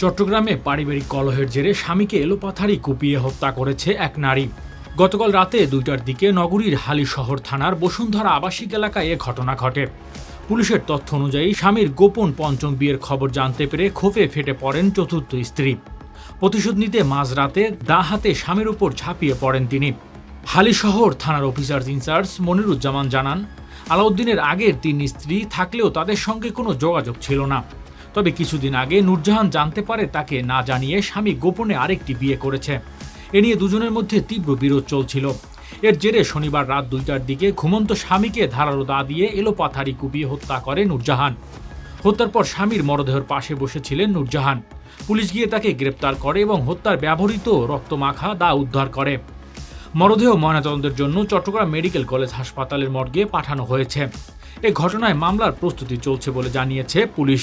চট্টগ্রামে পারিবারিক কলহের জেরে স্বামীকে এলোপাথারি কুপিয়ে হত্যা করেছে এক নারী। গতকাল রাতে দুইটার দিকে নগরীর হালিশহর থানার বসুন্ধরা আবাসিক এলাকায় এ ঘটনা ঘটে। পুলিশের তথ্য অনুযায়ী স্বামীর গোপন পঞ্চম বিয়ের খবর জানতে পেরে ক্ষোভে ফেটে পড়েন চতুর্থ স্ত্রী। প্রতিশোধ নিতে মাঝরাতে দা হাতে স্বামীর উপর ঝাঁপিয়ে পড়েন তিনি। হালিশহর থানার অফিসার ইনচার্জ মনিরুজ্জামান জানান, আলাউদ্দিনের আগের তিন স্ত্রী থাকলেও তাদের সঙ্গে কোনো যোগাযোগ ছিল না। তবে কিছুদিন আগে নূরজাহান জানতে পারে তাকে না জানিয়ে স্বামী গোপনে আরেকটি বিয়ে করেছে। এ নিয়ে দুজনের মধ্যে তীব্র বিরোধ চলছিল। এর জেরে শনিবার রাত দুইটার দিকে ঘুমন্ত স্বামীকে ধারালো দা দিয়ে এলোপাথারি কুপিয়ে হত্যা করে নূরজাহান। হত্যার পর স্বামীর মরদেহের পাশে বসেছিলেন নূরজাহান। পুলিশ গিয়ে তাকে গ্রেপ্তার করে এবং হত্যার ব্যবহৃত রক্তমাখা দা উদ্ধার করে। মরদেহ ময়নাতদন্তের জন্য চট্টগ্রাম মেডিকেল কলেজ হাসপাতালের মর্গে পাঠানো হয়েছে। এ ঘটনায় মামলার প্রস্তুতি চলছে বলে জানিয়েছে পুলিশ।